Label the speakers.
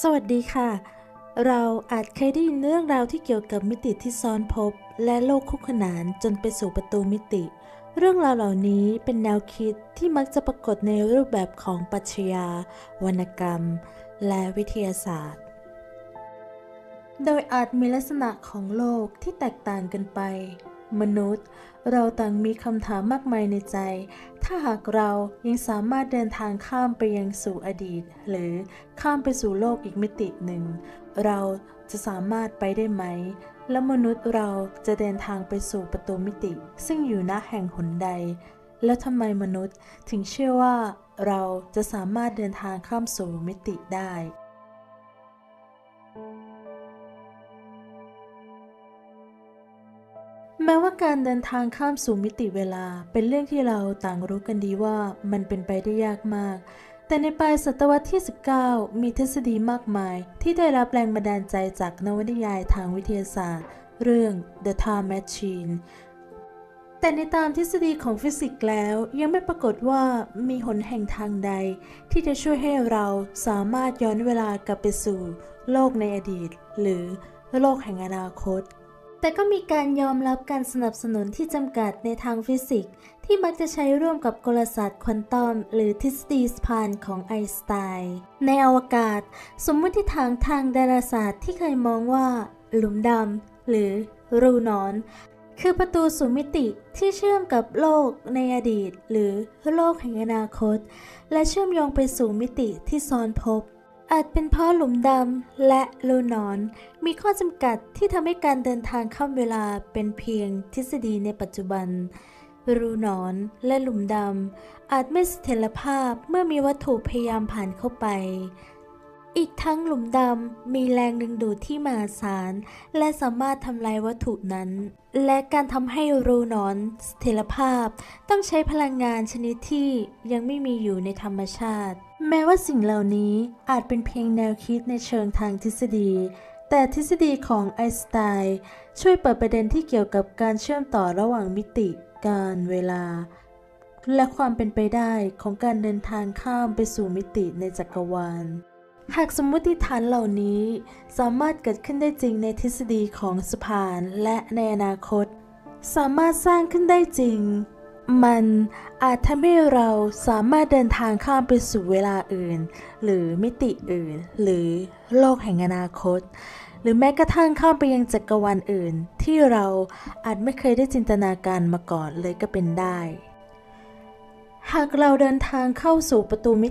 Speaker 1: สวัสดีค่ะ เราอาจเคยได้ยินเรื่องราวที่เกี่ยวกับมิติที่ซ้อนพบ และโลกคู่ขนานจนไปสู่ประตูมิติ เรื่องราวเหล่านี้เป็นแนวคิดที่มักจะปรากฏในรูปแบบของปรัชญาวรรณกรรม และวิทยาศาสตร์ โดยอาจมีลักษณะของโลกที่แตกต่างกันไป มนุษย์ เราต่างมีคำถามมากมายในใจ ถ้าหากเรายังสามารถเดินทางข้ามไปยังสู่อดีต หรือข้ามไปสู่โลกอีกมิติหนึ่ง เราจะสามารถไปได้ไหม และมนุษย์เราจะเดินทางไปสู่ประตูมิติ ซึ่งอยู่ณแห่งหนใด แล้วทำไมมนุษย์ถึงเชื่อว่าเราจะสามารถเดินทางข้ามสู่มิติได้ แม้ว่าการเดินทางข้ามสู่มิติเวลาเป็นเรื่องที่เราต่างรู้กันดีว่ามันเป็นไปได้ยากมาก แต่ในปลายศตวรรษที่ 19 มีทฤษฎีมากมาย ที่ได้รับแรงบันดาลใจจากนวนิยายทางวิทยาศาสตร์ เรื่อง The Time Machine แต่ในตามทฤษฎีของฟิสิกส์แล้วยังไม่ปรากฏว่ามีหนแห่งทางใด ที่จะช่วยให้เราสามารถย้อนเวลากลับไปสู่ โลกในอดีต หรือโลกแห่งอนาคต แต่ก็มีการยอมรับการสนับสนุนที่จำกัดในทางฟิสิกส์ที่มักจะใช้ร่วมกับกลศาสตร์ควอนตัมหรือทฤษฎีสปานของไอน์สไตน์ในอวกาศ สมมติฐานทางดาราศาสตร์ที่เคยมองว่า หลุมดำหรือรูนอน คือประตูสู่มิติที่เชื่อมกับโลกในอดีต หรือโลกแห่งอนาคต และเชื่อมโยงไปสู่มิติที่ซ้อนพบ อาจเป็นเพราะหลุมดำและรูนอน มีข้อจำกัดที่ทำให้การเดินทางข้ามเวลาเป็นเพียงทฤษฎีในปัจจุบัน รูนอนและหลุมดำอาจไม่เสถียรภาพเมื่อมีวัตถุพยายามผ่านเข้าไป อีกทั้งหลุมดำมีแรงดึงดูดที่มหาศาลและสามารถทำลายวัตถุนั้น และการทำให้รูนอนเสถียรภาพ ต้องใช้พลังงานชนิดที่ยังไม่มีอยู่ในธรรมชาติ แม้ว่าสิ่งเหล่านี้อาจเป็นเพียงแนวคิดในเชิงทางทฤษฎี แต่ทฤษฎีของไอน์สไตน์ช่วยเปิดประเด็นที่เกี่ยวกับการเชื่อมต่อระหว่างมิติ การเวลา และความเป็นไปได้ของการเดินทางข้ามไปสู่มิติในจักรวาล หากสมมติฐานเหล่านี้สามารถเกิดขึ้นได้จริงในทฤษฎีของสพานและในอนาคต สามารถสร้างขึ้นได้จริง มันอาจทำให้เราสามารถเดินทางข้ามไปสู่เวลาอื่น หรือมิติอื่น หรือโลกแห่งอนาคต หรือแม้กระทั่งข้ามไปยังจักรวาลอื่น ที่เราอาจไม่เคยได้จินตนาการมาก่อนเลยก็เป็นได้ หากเราเดินทางเข้าสู่ประตูมิติ